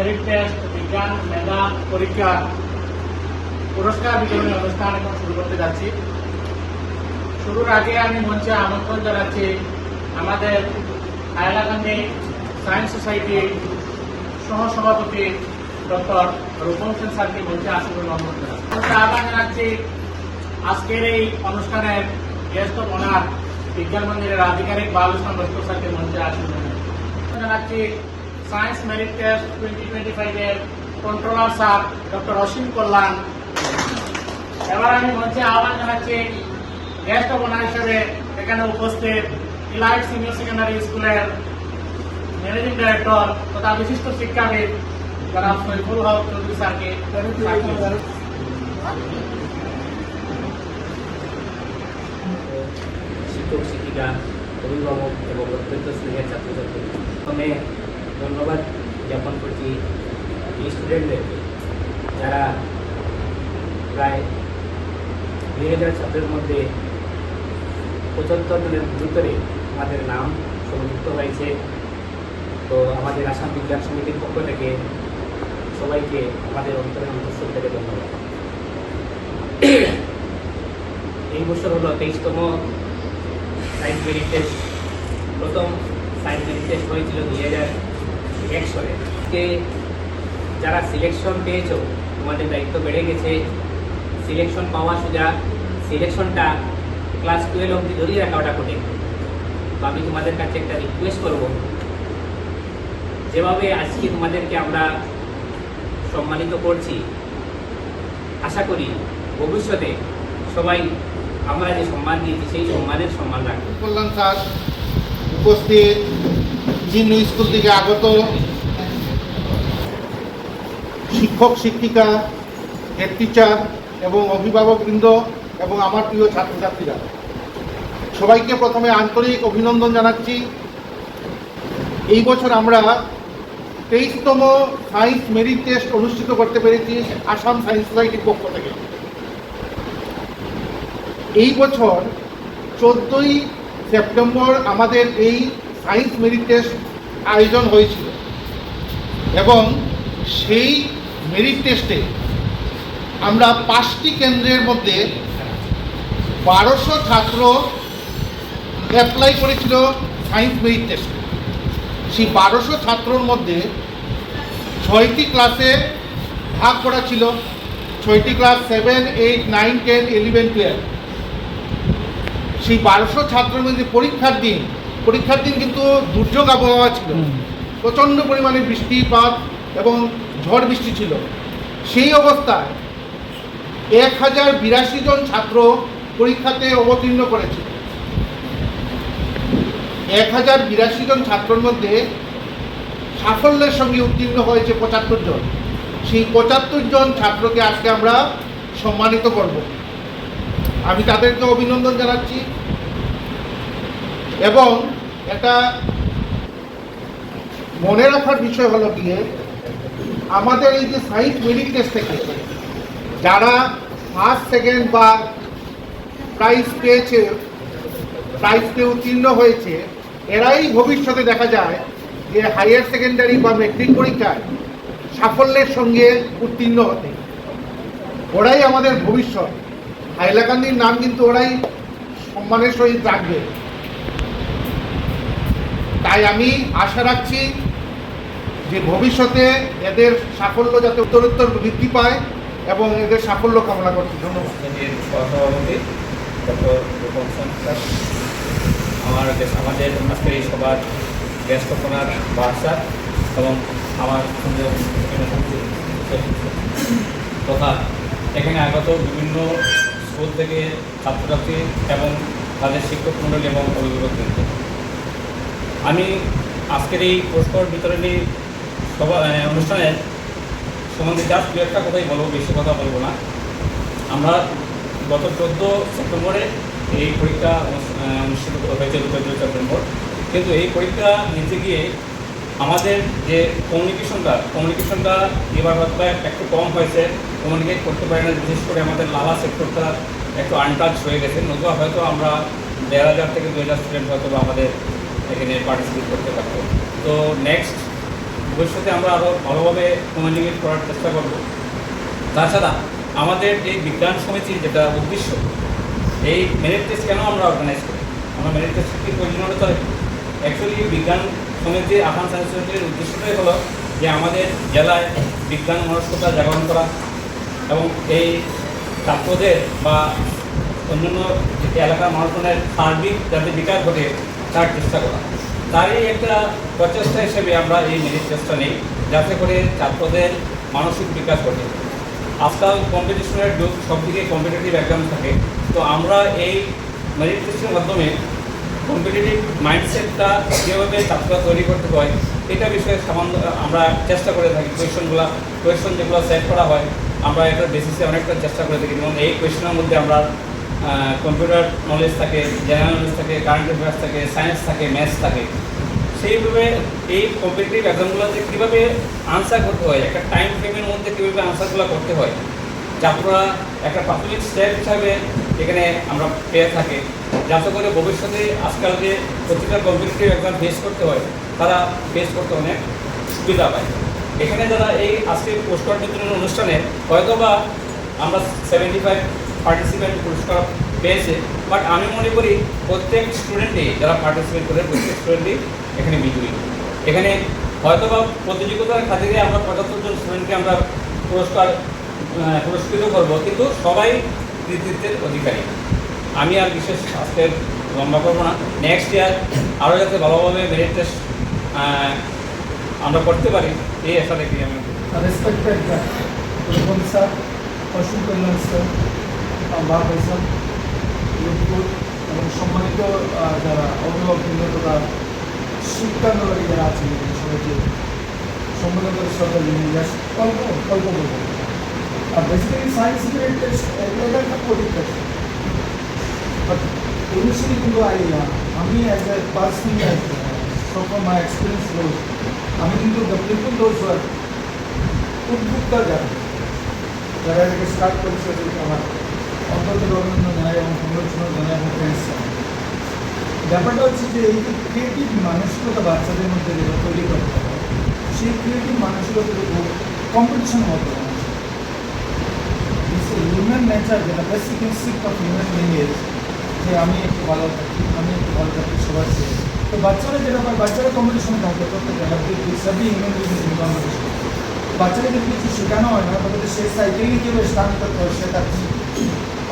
Test বিজ্ঞান মেধা পরীক্ষা পুরস্কার বিতরণী অনুষ্ঠান এখন শুরু করতে যাচ্ছি শুরুর আগে আমি মঞ্চে আমন্ত্রণ জানাচ্ছি আমাদের হাইলাকান্দি সায়েন্স সোসাইটির সহসভাপতি ডক্টর রূপম সেন স্যারকে মঞ্চে জানাচ্ছি মঞ্চে আহ্বান জানাচ্ছি আজকের এই অনুষ্ঠানের গেস্ট অফ বিজ্ঞান মন্দিরের আধিকারিক বাল ইসলাম লস্কর স্যারকে মঞ্চে আসুন বলে জানাচ্ছি science merit test twenty twenty ফাইভের controller sir doctor Asim Kalyan. এবার আমি মঞ্চে আহ্বান জানাচ্ছি গেস্ট অফ অনার হিসেবে এখানে উপস্থিত ইলাইট সিনিয়র সেকেন্ডারি স্কুলের ম্যানেজিং ডাইরেক্টর তথা বিশিষ্ট শিক্ষাবিদ জনাব সৈফুল হক চৌধুরী স্যারকে শিক্ষক, শিক্ষিকা, অভিভাবক এবং অত্যন্ত স্নেহের ছাত্রছাত্রী। ধন্যবাদ জ্ঞাপন করছি এই স্টুডেন্টদেরকে যারা প্রায় দুই হাজার ছাত্রের মধ্যে পঁচাত্তর জনের ভিতরে আমাদের নাম সংযুক্ত হয়েছে। তো আমাদের আসাম বিজ্ঞান সমিতির পক্ষ থেকে সবাইকে আমাদের অন্তরের অন্তঃস্থল থেকে ধন্যবাদ। এই বছর হলো তেইশতম সায়েন্স মেরিট টেস্ট প্রথম সায়েন্স মেরিট টেস্ট হয়েছিল দুই হাজার যারা সিলেকশন পেয়েছ, তোমাদের দায়িত্ব বেড়ে গেছে। সিলেকশন পাওয়া সোজা সিলেকশনটা ক্লাস টুয়েলভ অবধি ধরিয়ে রাখা ওটা কঠিন। তো আমি তোমাদের কাছে একটা রিকোয়েস্ট করব। যেভাবে আজকে তোমাদেরকে আমরা সম্মানিত করছি, আশা করি ভবিষ্যতে সবাই আমরা যে সম্মান দিয়েছি, সেই সম্মানের সম্মান রাখব। কল্যাণ স্যার, উপস্থিত জিন্নু স্কুল থেকে আগত শিক্ষক, শিক্ষিকা হেড টিচার এবং অভিভাবকবৃন্দ এবং আমার প্রিয় ছাত্রছাত্রীরা। সবাইকে প্রথমে আন্তরিক অভিনন্দন জানাচ্ছি। এই বছর আমরা তেইশতম সায়েন্স মেরিট টেস্ট অনুষ্ঠিত করতে পেরেছি আসাম সায়েন্স সোসাইটির পক্ষ থেকে। এই বছর চোদ্দই সেপ্টেম্বর আমাদের এই সায়েন্স মেরিট টেস্ট আয়োজন হয়েছিল। এবং সেই মেরিট টেস্টে আমরা পাঁচটি কেন্দ্রের মধ্যে বারোশো ছাত্র অ্যাপ্লাই করেছিল সায়েন্স মেরিট টেস্টে। সেই বারোশো ছাত্রর মধ্যে ছয়টি ক্লাসে ভাগ করা ছিল। ছয়টি class seven, eight, nine, ten, eleven, twelve. সেই বারোশো ছাত্রের মধ্যে পরীক্ষার দিন পরীক্ষার দিন কিন্তু দুর্যোগ আবহাওয়া ছিল। প্রচণ্ড পরিমাণে বৃষ্টিপাত এবং ঝড় বৃষ্টি ছিল। সেই অবস্থায় এক হাজার বিরাশি জন ছাত্র পরীক্ষাতে অবতীর্ণ করেছিল। এক হাজার বিরাশি জন ছাত্রর মধ্যে সাফল্যের সঙ্গে উত্তীর্ণ হয়েছে পঁচাত্তর জন। সেই পঁচাত্তর জন ছাত্রকে আজকে আমরা সম্মানিত করব। আমি তাদেরকে অভিনন্দন জানাচ্ছি। এবং একটা মনে রাখার বিষয় হলো গিয়ে আমাদের এই যে সাইন্স মেরিট টেস্ট থেকে যারা ফার্স্ট, সেকেন্ড বা প্রাইজ পেয়েছে প্রাইজ পেয়ে উত্তীর্ণ হয়েছে, এরাই ভবিষ্যতে দেখা যায় যে হায়ার সেকেন্ডারি বা মেট্রিক পরীক্ষায় সাফল্যের সঙ্গে উত্তীর্ণ হতে। ওরাই আমাদের ভবিষ্যৎ। হাইলাকান্দির নাম কিন্তু ওরাই সম্মানের সহিত রাখবে। তাই আমি আশা রাখছি যে ভবিষ্যতে এদের সাফল্য যাতে উত্তরোত্তর বৃদ্ধি পায় এবং এদের সাফল্য কামনা করছি। ধন্যবাদ। আমার আমাদের আজকের এই সভার ব্যস্তপনার বার্সা এবং আমার তথা এখানে আগত বিভিন্ন স্কুল থেকে ছাত্রছাত্রী এবং তাদের শিক্ষক মণ্ডলী এবং অভিভাবকবৃন্দ। আমি আজকের এই পুরস্কার বিতরণী সভা আহ, অনুষ্ঠানের সম্বন্ধে জাস্ট দু একটা কথাই বলব বেশি কথা বলব না। আমরা গত চোদ্দ সেপ্টেম্বরে এই পরীক্ষা অনুষ্ঠিত হয়েছে চোদ্দ সেপ্টেম্বর। কিন্তু এই পরীক্ষা নিতে গিয়ে আমাদের যে কমিউনিকেশনটা কমিউনিকেশনটা এবার হয়তো একটু কম হয়েছে। কমিউনিকেট করতে পারি না বিশেষ করে আমাদের লালা সেক্টরটা একটু আনটাচ হয়ে গেছে। নতুবা হয়তো আমরা দেড় হাজার থেকে দু হাজার স্টুডেন্ট হয়তো আমাদের এখানে পার্টিসিপেট করতে পারতো তো নেক্সট ভবিষ্যতে আমরা আরও ভালোভাবে কমিউনিকেট করার চেষ্টা করব। তাছাড়া আমাদের এই বিজ্ঞান সমিতির যেটা উদ্দেশ্য, এই মেরিট টেস্ট কেন আমরা অর্গানাইজ করি? আমরা মেরিট টেস্ট কি প্রয়োজনীয়তা অ্যাকচুয়ালি বিজ্ঞান সমিতি আসাম সায়েন্স সমিতির উদ্দেশ্যটাই হলো যে আমাদের জেলায় বিজ্ঞান মনস্কতা জাগরণ করা এবং এই ছাত্রদের বা অন্যান্য এলাকার মানুষজনের সার্বিক যাতে বিকাশ ঘটে তার চেষ্টা করা। তারই একটা প্রচেষ্টা হিসেবে আমরা এই মেরিট টেস্টটা নিই, যাতে করে ছাত্রদের মানসিক বিকাশ ঘটে। আজকাল কম্পিটিশনের যুগ সব দিকে কম্পিটিটিভ এক্সাম থাকে। তো আমরা এই মেরিট মাধ্যমে কম্পিটিটিভ মাইন্ডসেটটা কীভাবে ছাত্ররা তৈরি করতে হয়, এটা বিষয়ে সামান্য, আমরা চেষ্টা করে থাকি। কোয়েশনগুলো কোয়েশন যেগুলো সেট করা হয়, আমরা এটার বেসিসে অনেকটা চেষ্টা করে থাকি। যেমন এই কোয়েশনের মধ্যে আমরা কম্পিউটার নলেজ থাকে জেনারেল নলেজ থাকে কারেন্ট অ্যাফেয়ার্স থাকে সায়েন্স থাকে ম্যাথস থাকে। সেইভাবে এই কম্পিটিটিভ এক্সামগুলোতে কীভাবে আনসার করতে হয়? একটা টাইম ফ্রেমের মধ্যে কীভাবে আনসারগুলো করতে হয়? ছাত্ররা একটা প্রাথমিক স্টেপ হিসাবে এখানে আমরা পেয়ে থাকি। যাতে করে ভবিষ্যতে আজকাল যে প্রতিটা কম্পিটিটিভ এক্সাম ফেস করতে হয়, তারা ফেস করতে অনেক সুবিধা পায়। এখানে যারা এই আজকে পুরস্কার বিতরণ অনুষ্ঠানে হয়তো বা আমরা সেভেন্টি ফাইভ পার্টিসিপেন্ট পুরস্কার পেয়েছে বাট আমি মনে করি প্রত্যেক স্টুডেন্টই যারা পার্টিসিপেট করে প্রত্যেক স্টুডেন্টই এখানে বিজয়ী। এখানে হয়তো বা প্রতিযোগিতার খাতিরে আমরা পঁচাত্তর জন স্টুডেন্টকে আমরা পুরস্কার পুরস্কৃত করব কিন্তু সবাই কৃতিত্বের অধিকারী। আমি আর বিশেষ আজকে লম্বা করব না। নেক্সট ইয়ার আরও যাতে ভালোভাবে মেরিট টেস্ট আমরা করতে পারি এই আশা দেখি আমি Urban sir, কল্যাণ স্যার বাবা স্যার লুটপুর এবং সম্মানিত যারা অভিভাবকবৃন্দ তথা শিক্ষাঙ্গী যারা আছেন সবাইকে সম্মানিত সরকার জাস্ট অল্প অল্প বলব। আর বেসিক্যালি সায়েন্স টেস্ট এটা একটা পরীক্ষা বাট ইনিশিয়ালি কিন্তু আই আমি অ্যাজ এ পার্সন সব মাই এক্সপিরিয়েন্স রোজ আমি কিন্তু দ্য পিপল দোজ ওয়ার উদ্বুদ্ধ যারা। যারা এটাকে স্টার্ট করেছে আমার অন্তত অভিনন্দন জানাই এবং সমালোচনা জানাই ব্যাপারটা হচ্ছে যে এই যে ক্রিয়েটিভ মানসিকতা বাচ্চাদের মধ্যে যেটা তৈরি করতে হবে সেই ক্রিয়েটিভ মানসিকতার উপর কম্পিটিশন হতে হবে হিউম্যান নেচার যেটা basic instinct of human being যে আমি একটু ভালো থাকি আমি একটু ভালো থাকি সবার চেয়ে তো বাচ্চারা যেটা হয় বাচ্চারা কম্পিটিশন থাকে প্রত্যেকে সবই হিউম্যান বিং কম্পিটিশন বাচ্চাকে যদি কিছু শেখানো হয় না তাহলে সে সাইকেলিং কীভাবে স্টার্ট করতে হয় সেটা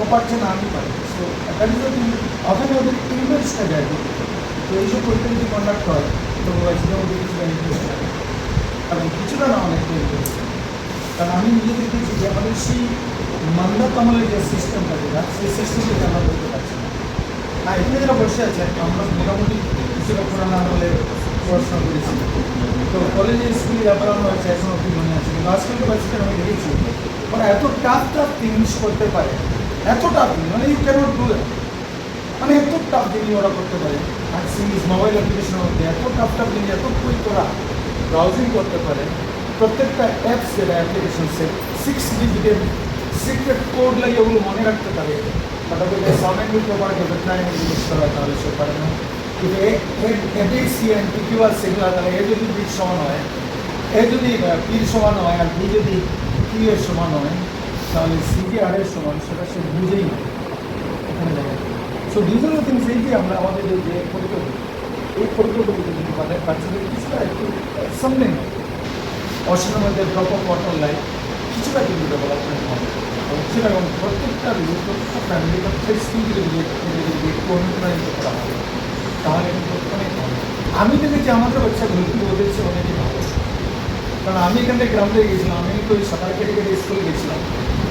ও পারছে না, আমি পারি। সো দ্যাট ইজ ওখানে ওদের ইনভেস্টটা যায় তো এইসব পরীক্ষা যদি কন্ডাক্ট হয়, তো বাচ্চাদের মধ্যে কিছুটা ইন্টারেস্ট লাগে এবং কিছুটা না অনেকটা ইন্টারেস্ট কারণ আমি নিজে দেখেছি যে, আমাদের সেই মান্দাত আমলের যে সিস্টেমটা যেটা, সেই সিস্টেমটাকে আমরা করতে পারছি না। আর এখানে যারা বসে আছে, আমরা মোটামুটি কিছুটা পুরানো আমলে পড়াশোনা করেছি। তো কলেজে স্কুলে ব্যাপার আমরা হচ্ছে এখন অব্দি মনে আছে। কিন্তু আজকালকার বাচ্চাদের আমি দেখেছি, ওরা এত টাফ টাফ জিনিস করতে পারে। এত টাফ মানে ইউ ক্যানট ডু মানে এত টাফ জিনিস ওরা করতে পারে। আর সিরিজ মোবাইল অ্যাপ্লিকেশনের মধ্যে এত টাফ টাফ জিনিস এত কুইক ওরা ব্রাউজিং করতে পারে। প্রত্যেকটা অ্যাপস যেটা অ্যাপ্লিকেশন সেট সিক্স ডিজিটের সিক্রেট কোড লাগে ওগুলো মনে রাখতে পারে। বাট ওকে সামেন্ট দিতে পারে, যদি টাইম জিনিস করা তাহলে সে পারে না। কিন্তু এবিসি অ্যান্ড পিকিউআর সেগুলো তাহলে এ যদি বি সমান হয় এ যদি পির সমান হয়, আর বি যদি কিউ এর সমান হয় তাহলে সি কে আর এর সমান সেটা সে বুঝেই না এখানে সো দিজ আর থিংস এই যে আমরা আমাদের যে করি, এই পরীক্ষাগুলো যদি মানে বাচ্চাদের কিছুটা একটু সামনে অসীমের মধ্যে ড্রপ অফ ওয়াটার লাইফ কিছুটা কিন্তু ডেভেলপমেন্ট হবে। এবং সেরকম প্রত্যেকটা লোক প্রত্যেকটা ফ্যামিলি প্রত্যেক স্কুলকে যদি যদি একটু অনুপ্রাণিত করা হবে তাহলে কিন্তু অনেক ভালো। আমি দেখেছি আমাদের বাচ্চাগুলো ওদের চেয়ে অনেকই ভালো। কারণ আমি এখান থেকে গ্রাম থেকে গেছিলাম আমি তো সাঁতার কেটে কেটে স্কুলে গেছিলাম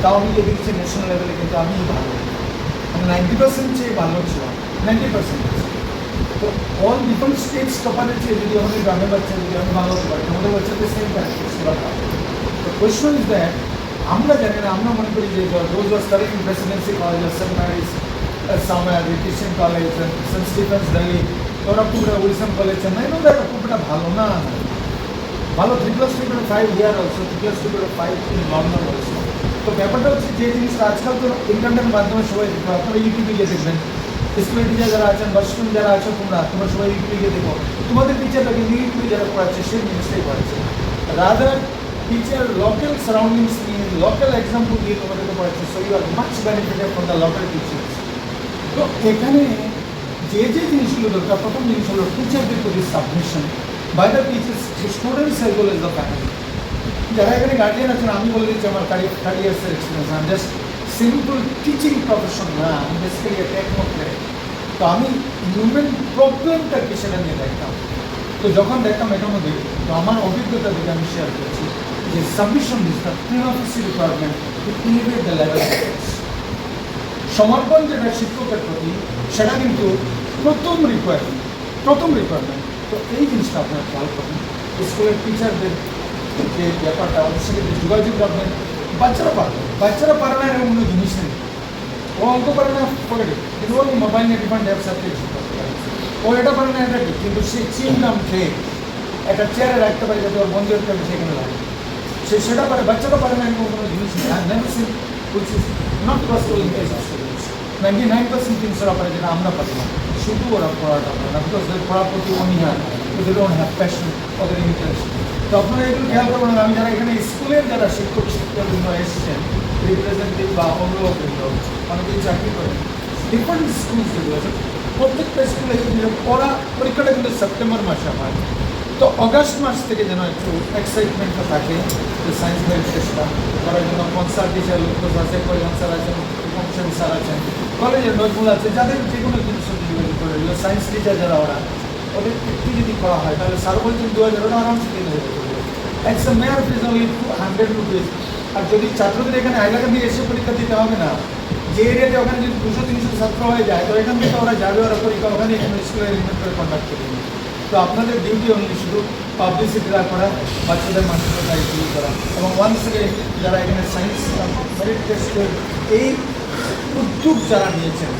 তাও আমি দেখছি ন্যাশনাল লেভেলে কিন্তু আমি ভালো। আমি নাইনটি পার্সেন্ট চেয়ে ভালো ছিলাম। নাইনটি পার্সেন্ট তো অল ডিফারেন্ট স্টেটস টপারের চেয়ে যদি আমাদের গ্রামের বাচ্চা যদি আমি ভালো হতে পারি, আমাদের বাচ্চাদের সেম প্র্যাকটিস করা তো কোয়েশ্চন ইজ দ্যাট আমরা জানি না, আমরা মনে করি যে Rose was studying in Presidency College saint Mary's summer Christian College saint Stephen's Delhi ওরা পুরো উইলসন কলেজ চেন্নাই ওরা একটা ভালো না। ভালো three plus three five year also three plus three five in London also তো ব্যাপারটা হচ্ছে যে জিনিসটা আজকাল তো ইন্টারনেটের মাধ্যমে সবাই দেখবে, আপনারা ইউটিউবে গিয়ে দেখবেন। স্কুলের যারা আছেন বা স্টুডেন্ট যারা আছো তোমরা তোমরা সবাই ইউটিউবে দেখো। তোমাদের টিচারটাকে ইউটিউবে যারা পড়াচ্ছে, সেই জিনিসটাই পড়াচ্ছে। রাদার টিচার লোকাল সারাউন্ডিংস নিয়ে লোকাল এক্সাম্পল দিয়ে তোমাদেরকে পড়াচ্ছে so you are much benefited from the local teachers তো এখানে যে যে জিনিসগুলো দরকার, প্রথম জিনিস হলো টিচারদের প্রতি submission by the teachers students as well যারা এখানে গার্ডিয়ান আছেন, আমি বলে দিচ্ছি আমার থার্টি থার্টি ইয়ার্সের এক্সপিরিয়েন্স আমি জাস্ট সিম্পল টিচিং প্রফেশন না, আমি বেসিক্যালি টেকনোক্রেট তো আমি হিউম্যান প্রবলেমটাকে সেটা নিয়ে দেখতাম? তো যখন দেখতাম এটার মধ্যে, তো আমার অভিজ্ঞতা থেকে আমি শেয়ার করছি, যে submission is the prima facie requirement to elevate the level সমর্পণ যেটা শিক্ষকের প্রতি, সেটা কিন্তু প্রথম রিকোয়ারমেন্ট প্রথম রিকোয়ারমেন্ট তো এই জিনিসটা আপনার খেয়াল করুন। স্কুলের টিচারদের যে ব্যাপারটা ওদের সাথে যে যোগাযোগ রাখবেন বাচ্চারা পারবে বাচ্চারা পারে না এরকম কোনো জিনিস নেই ও অঙ্ক পারে না পকেটে কিন্তু ওই মোবাইল নিয়ে ডিফারেন্ট অ্যাপস আছে ও এটা পারে না এটা ঠিক কিন্তু সে চিনলাম খেয়ে একটা চেয়ারে রাখতে পারে যাতে ওর বন্ধুদের কাছে সেখানে লাগে সে সেটা পারে বাচ্চারা পারে না এরকম কোনো জিনিস নেই আর never seen which is not possible in case of students ninety nine percent things ওরা পারে যেটা আমরা পারি না শুধু ওরা পড়াটা পারে না বিকজ ওদের পড়ার প্রতি অনীহা ওদের ডোন্ট হ্যাভ প্যাশন ওদের ইন্টারেস্ট তো আপনারা এগুলো খেয়াল করবেন আমি যারা এখানে স্কুলের যারা শিক্ষক শিক্ষকবৃন্দ এসেছেন রিপ্রেজেন্টেটিভ বা অভিভাবকবৃন্দ, অনেকেই চাকরি করেন ডিফারেন্ট স্কুল যেগুলো আছে, প্রত্যেকটা স্কুলে কিন্তু পড়া পরীক্ষাটা কিন্তু সেপ্টেম্বর মাসে হয়। তো অগাস্ট মাস থেকে যেন একটু এক্সাইটমেন্টটা থাকে, যে সায়েন্স ফেয়ার চেষ্টা করার জন্য কনসার্ট টিচার লোক আছে কয়েকজন স্যার আছেন ফাংশন স্যার আছেন কলেজের নজমুল আছে, যাদের যে কোনো জিনিস করে সায়েন্স টিচার যারা ওরা ওদের একটু যদি করা হয়, তাহলে স্যার বলছেন দু হাজার আরামসে তিন হাজার একশো মেয়ার fees only two hundred rupees আর যদি ছাত্রদের এখানে এলাকা দিয়ে এসে পরীক্ষা দিতে হবে না, যে এরিয়াতে ওখানে যদি দুশো, তিনশো ছাত্র হয়ে যায়, তো এখান থেকে ওরা যাবে, ওরা পরীক্ষা ওখানে এখানে স্কুলে এলিমেন্ট করে কন্ডাক্ট করে তো আপনাদের ডিউটি অনলি শুধু পাবলিসিটিটা করা, বাচ্চাদের মানসিকতা দায়িত্ব করা। এবং ওয়ান্স যারা এখানে সায়েন্স মেরিট টেস্টের এই উদ্যোগ যারা নিয়েছেন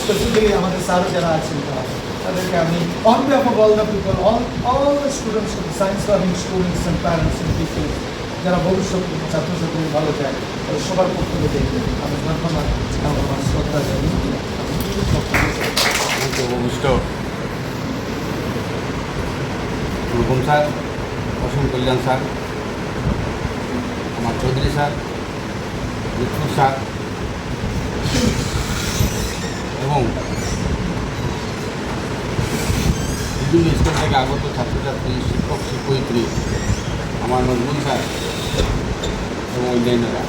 স্পেসিফিক্যালি আমাদের স্যার যারা আছেন, তারা। তাদেরকে আমি on behalf of all the people all all the students science loving students and parents and teachers যারা ভবিষ্যৎ ছাত্রছাত্রী ভালো চায়, তাদের সবার পক্ষ থেকে আমি ধন্যবাদ আমার শ্রদ্ধা জানিয়ে উপবিষ্ট রূপম স্যার, অসীম কল্যাণ স্যার আমার চৌধুরী স্যার মিঠু স্যার, এবং বিভিন্ন স্কুল থেকে আগত ছাত্রছাত্রী, শিক্ষক, শিক্ষয়িত্রী, আমার নজরুল স্যার এবং অন্যান্যরা।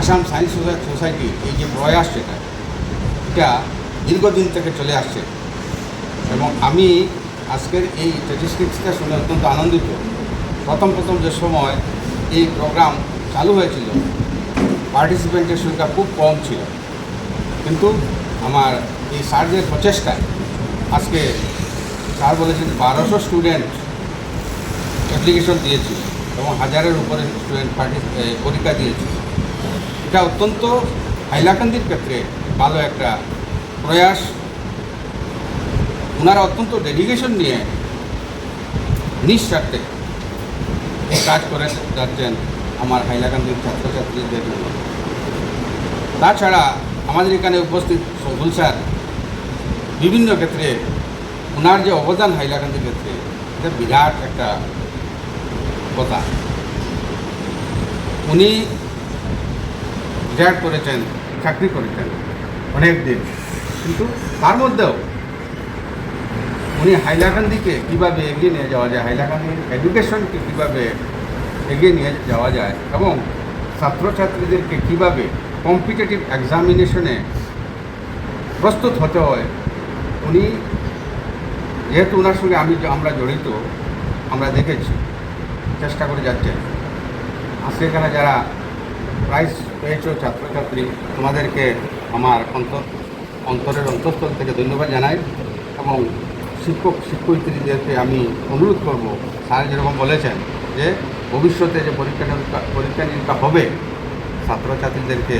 আসাম সায়েন্স সোসাইটি এই যে প্রয়াস যেটা, এটা দীর্ঘদিন থেকে চলে আসছে। এবং আমি আজকের এই স্ট্যাটিস্টিক্সটা শুনে অত্যন্ত আনন্দিত। প্রথম প্রথম যে সময় এই প্রোগ্রাম চালু হয়েছিল পার্টিসিপেন্টের সংখ্যা খুব কম ছিল। কিন্তু আমার এই স্যারদের প্রচেষ্টায় আজকে স্যার বলেছেন বারোশো স্টুডেন্ট অ্যাপ্লিকেশন দিয়েছিল এবং হাজারের উপরে স্টুডেন্ট পার্টি পরীক্ষা দিয়েছিল এটা অত্যন্ত হাইলাকান্দির ক্ষেত্রে ভালো একটা প্রয়াস। ওনারা অত্যন্ত ডেডিকেশন নিয়ে নিঃস্বার্থে কাজ করে যাচ্ছেন আমার হাইলাকান্দির ছাত্রছাত্রীদের তাছাড়া আমাদের এখানে উপস্থিত সজুল স্যার বিভিন্ন ক্ষেত্রে ওনার যে অবদান হাইলাকান্দির ক্ষেত্রে, এটা বিরাট একটা কথা। উনি রিটায়ার করেছেন, চাকরি করেছেন অনেক দিন। কিন্তু তার মধ্যেও উনি হাইলাকান্দিকে কীভাবে এগিয়ে নিয়ে যাওয়া যায় হাইলাকান্দির এডুকেশনকে কীভাবে এগিয়ে নিয়ে যাওয়া যায় এবং ছাত্রছাত্রীদেরকে কীভাবে কম্পিটিটিভ এক্সামিনেশনে প্রস্তুত হতে হয় উনি যেহেতু ওনার সঙ্গে আমি আমরা জড়িত, আমরা দেখেছি, চেষ্টা করে যাচ্ছেন। আজকে এখানে যারা প্রাইজ পেয়েছ ছাত্রছাত্রী, তোমাদেরকে আমার অন্তর, অন্তরের অন্তঃস্থল থেকে ধন্যবাদ জানাই এবং শিক্ষক, শিক্ষয়িত্রীদেরকে আমি অনুরোধ করব, স্যার যেরকম বলেছেন যে ভবিষ্যতে যে পরীক্ষা নিরীক্ষা পরীক্ষা নিরীক্ষা হবে, ছাত্রছাত্রীদেরকে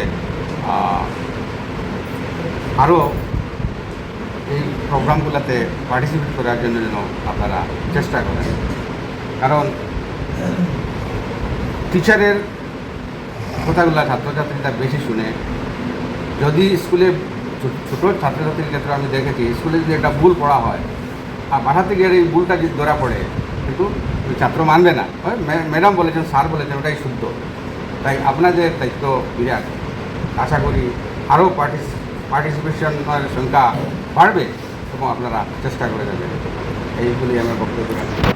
আরও প্রোগ্রামগুলোতে পার্টিসিপেট করার জন্য যেন আপনারা চেষ্টা করেন। কারণ টিচারের কথাগুলো ছাত্রছাত্রীরা বেশি শুনে। যদি স্কুলে ছোটো ছাত্রছাত্রীর ক্ষেত্রে আমি দেখেছি, স্কুলে যদি একটা ভুল পড়া হয়, আর বাসা গিয়ে এই ভুলটা যদি ধরা পড়ে, কিন্তু ছাত্র মানবে না। ম্যাডাম বলেছেন, স্যার বলেছেন, ওটাই শুদ্ধ। তাই আপনাদের দায়িত্ব বিরাট। আশা করি আরও পার্টিস পার্টিসিপেশনের সংখ্যা বাড়বে। এবং আপনারা চেষ্টা করে যাবেন এইগুলি আমার বক্তব্য রাখছি